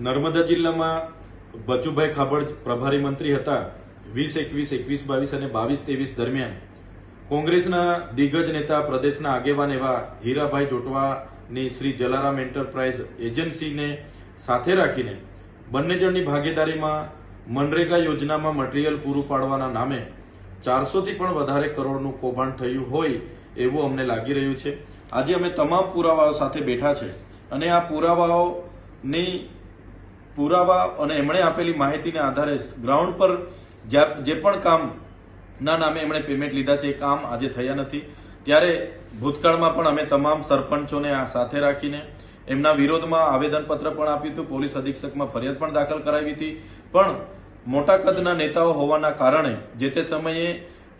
નર્મદા જિલ્લામાં બચુભાઈ ખાબડ પ્રભારી મંત્રી હતા. વીસ એકવીસ એકવીસ બાવીસ અને બાવીસ ત્રેવીસ દરમિયાન કોંગ્રેસના દિગ્ગજ નેતા, પ્રદેશના આગેવાન એવા હીરાભાઈ જોટવાની શ્રી જલારામ એન્ટરપ્રાઇઝ એજન્સીને સાથે રાખીને બંને જણની ભાગીદારીમાં મનરેગા યોજનામાં મટીરીયલ પૂરું પાડવાના નામે ચારસોથી પણ વધારે કરોડનું કૌભાંડ થયું હોય એવું અમને લાગી રહ્યું છે. આજે અમે તમામ પુરાવાઓ સાથે બેઠા છે અને આ પુરાવાઓની પુરાવા અને એમણે આપેલી માહિતીને આધારે ગ્રાઉન્ડ પર જે પણ કામના નામે એમણે પેમેન્ટ લીધા છે, એ કામ આજે થયા નથી. ત્યારે ભૂતકાળમાં પણ અમે તમામ સરપંચોને આ સાથે રાખીને એમના વિરોધમાં આવેદનપત્ર પણ આપ્યું હતું. પોલીસ અધિક્ષકમાં ફરિયાદ પણ દાખલ કરાવી હતી. પણ મોટા કદના નેતાઓ હોવાના કારણે જે તે સમયે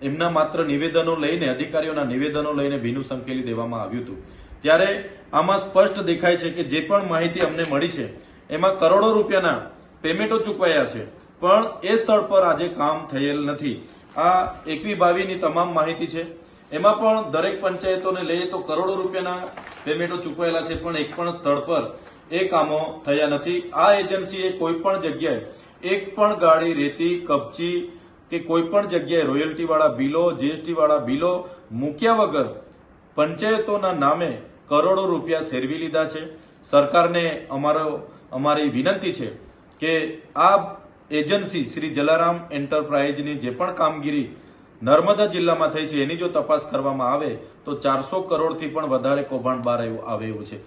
એમના માત્ર નિવેદનો લઈને, અધિકારીઓના નિવેદનો લઈને ભીનું સંકેલી દેવામાં આવ્યું હતું. ત્યારે આમાં સ્પષ્ટ દેખાય છે કે જે પણ માહિતી અમને મળી છે એમાં કરોડો રૂપિયાના પેમેન્ટો ચૂકવાયા છે. પણ એ સ્થળ પર આજે કામ થયેલ નથી. આ એકવી બાવીની તમામ માહિતી છે. એમાં પણ દરેક પંચાયતોને લઈએ તો કરોડો રૂપિયાના પેમેન્ટો ચૂકવાયેલા છે, પણ એક પણ સ્થળ પર એ કામો થયા નથી. આ એજન્સીએ કોઈ પણ જગ્યાએ એક પણ ગાડી, રેતી, કપચી કે કોઈ પણ જગ્યાએ રોયલ્ટી વાળા બિલો જીએસટી વાળા બિલો મૂક્યા વગર પંચાયતોના નામે કરોડો રૂપિયા સેરવી લીધા છે. સરકારને અમારો અમારી વિનંતી છે કે આ એજન્સી શ્રી જલારામ એન્ટરપ્રાઇઝની જે પણ કામગીરી નર્મદા જિલ્લામાં થઈ છે, એની જો તપાસ કરવામાં આવે, તો ચારસો કરોડથી પણ વધારે કૌભાંડ બહાર આવે છે.